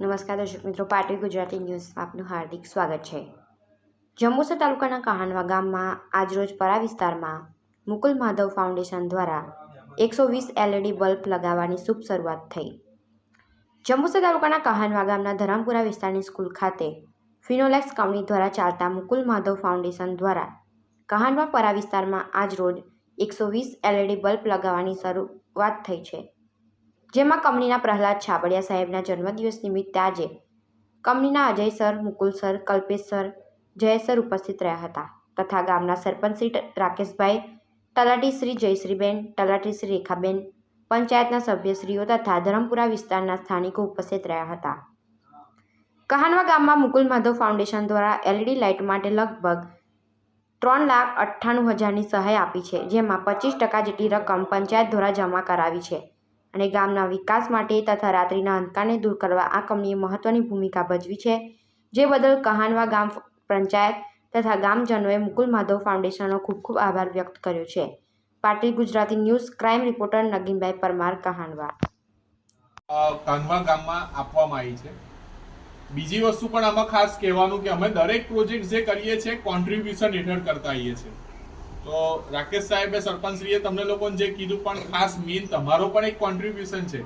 નમસ્કાર દર્શક મિત્રો પાટવી ગુજરાતી ન્યૂઝમાં આપનું હાર્દિક સ્વાગત છે. જંબુસર તાલુકાના કહાનવા ગામમાં આજરોજ પરા વિસ્તારમાં મુકુલ માધવ ફાઉન્ડેશન દ્વારા એકસો વીસ એલઈડી બલ્બ લગાવવાની શુભ શરૂઆત થઈ. જંબુસર તાલુકાના કહાનવા ગામના ધરમપુરા વિસ્તારની સ્કૂલ ખાતે ફિનોલેક્સ કંપની દ્વારા ચાલતા મુકુલ માધવ ફાઉન્ડેશન દ્વારા કહાનવા પરા વિસ્તારમાં આજરોજ એકસો વીસ એલઈડી બલ્બ લગાવવાની શરૂઆત થઈ છે. જેમાં કંપનીના પ્રહલાદ છાબડિયા સાહેબના જન્મદિવસ નિમિત્તે આજે કંપનીના Ajay sir, Mukul sir, Kalpesh sir Jay sir ઉપસ્થિત રહ્યા હતા. તથા ગામના સરપંચ શ્રી રાકેશભાઈ, તલાટી શ્રી જયશ્રીબેન, તલાટી શ્રી રેખાબેન, પંચાયતના સભ્યશ્રીઓ તથા ધરમપુરા વિસ્તારના સ્થાનિકો ઉપસ્થિત રહ્યા હતા. કહાનવા ગામમાં મુકુલ માધવ ફાઉન્ડેશન દ્વારા એલઈડી લાઇટ માટે લગભગ ત્રણ લાખ અઠ્ઠાણું હજારની સહાય આપી છે, જેમાં પચીસ ટકા જેટલી રકમ પંચાયત દ્વારા જમા કરાવી છે. અને ગામના વિકાસ માટે તથા રાત્રિના અંધકારને દૂર કરવા આ કંપનીએ મહત્વની ભૂમિકા ભજવી છે. જે બદલ કહાનવા ગામ પંચાયત તથા ગામજનોએ મુકુલ માધવ ફાઉન્ડેશનનો ખૂબ ખૂબ આભાર વ્યક્ત કર્યો છે. Patil, Gujarati news, crime reporter Naginbhai Parmar, Kahanva. Kanva ગામમાં આપવામાં આવી છે. બીજી વસ્તુ પણ આમાં ખાસ કહેવાનું કે અમે દરેક પ્રોજેક્ટ જે કરીએ છીએ કોન્ટ્રીબ્યુશન હેઠળ કરતા આવીએ છીએ. તો રાકેશ સાહેબે સરપંચશ્રીએ તમને લોકોને જે કીધું, પણ ખાસ મેઇન તમારો પણ એક કોન્ટ્રીબ્યુશન છે.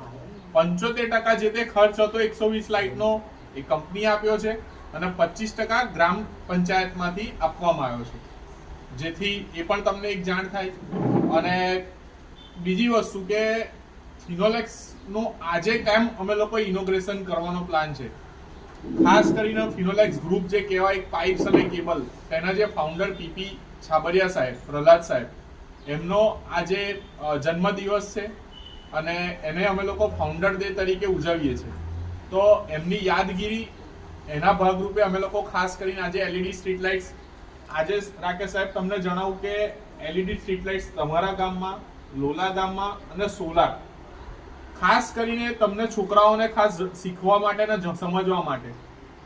પંચોતેર ટકા જે તે ખર્ચ હતો, એકસો વીસ લાઇટનો, એ કંપની આપ્યો છે અને પચીસ ટકા ગ્રામ પંચાયતમાંથી આપવામાં આવ્યો છે. જેથી એ પણ તમને એક જાણ થાય. અને બીજી વસ્તુ કે ફિનોલેક્સનું આજે કેમ અમે લોકો ઇનોગ્રેશન કરવાનો પ્લાન છે. ખાસ કરીને ફિનોલેક્સ ગ્રુપ જે કહેવાય, પાઇપ્સ અને કેબલ, તેના જે ફાઉન્ડર પીપી છાબરિયા સાહેબ, પ્રહલાદ સાહેબ, એમનો આજે જન્મદિવસ છે અને એને અમે લોકો ફાઉન્ડર ડે તરીકે ઉજવીએ છીએ. તો એમની યાદગીરી એના ભાગરૂપે અમે લોકો ખાસ કરીને આજે એલઈડી સ્ટ્રીટ લાઇટ્સ આજે રાકેશ સાહેબ તમને જણાવું કે એલઈડી સ્ટ્રીટ લાઇટ્સ તમારા ગામમાં, લોલા ગામમાં અને સોલાર. ખાસ કરીને તમને છોકરાઓને ખાસ શીખવા માટે અને સમજવા માટે.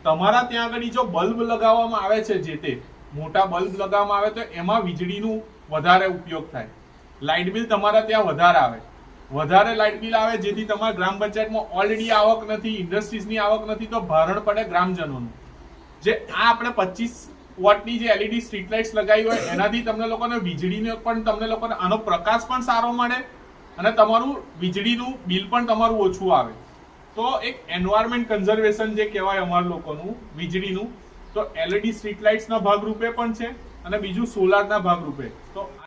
તમારા ત્યાં આગળ જો બલ્બ લગાવવામાં આવે છે જે તે મોટા બલ્બ લગાવવામાં આવે તો એમાં વીજળીનું વધારે ઉપયોગ થાય. લાઇટ બિલ તમારા ત્યાં વધારે આવે. વધારે લાઇટ બિલ આવે જેથી તમારા ગ્રામ પંચાયતમાં ઓલરેડી આવક નથી, ઇન્ડસ્ટ્રીઝની આવક નથી, તો ભારણ પડે ગ્રામજનોનું. જે આ આપણે પચીસ વોટની જે એલઈડી સ્ટ્રીટ લાઇટ્સ લગાવી હોય, એનાથી તમને લોકોને વીજળીનો પણ તમને લોકોને આનો પ્રકાશ પણ સારો મળે અને તમારું વીજળીનું બિલ પણ તમારું ઓછું આવે. તો એક એન્વાયરમેન્ટ કન્ઝર્વેશન જે કહેવાય અમારા લોકોનું, વીજળીનું તો એલઈડી સ્ટ્રીટ લાઇટ્સના ભાગરૂપે પણ છે અને બીજું સોલારના ભાગરૂપે. તો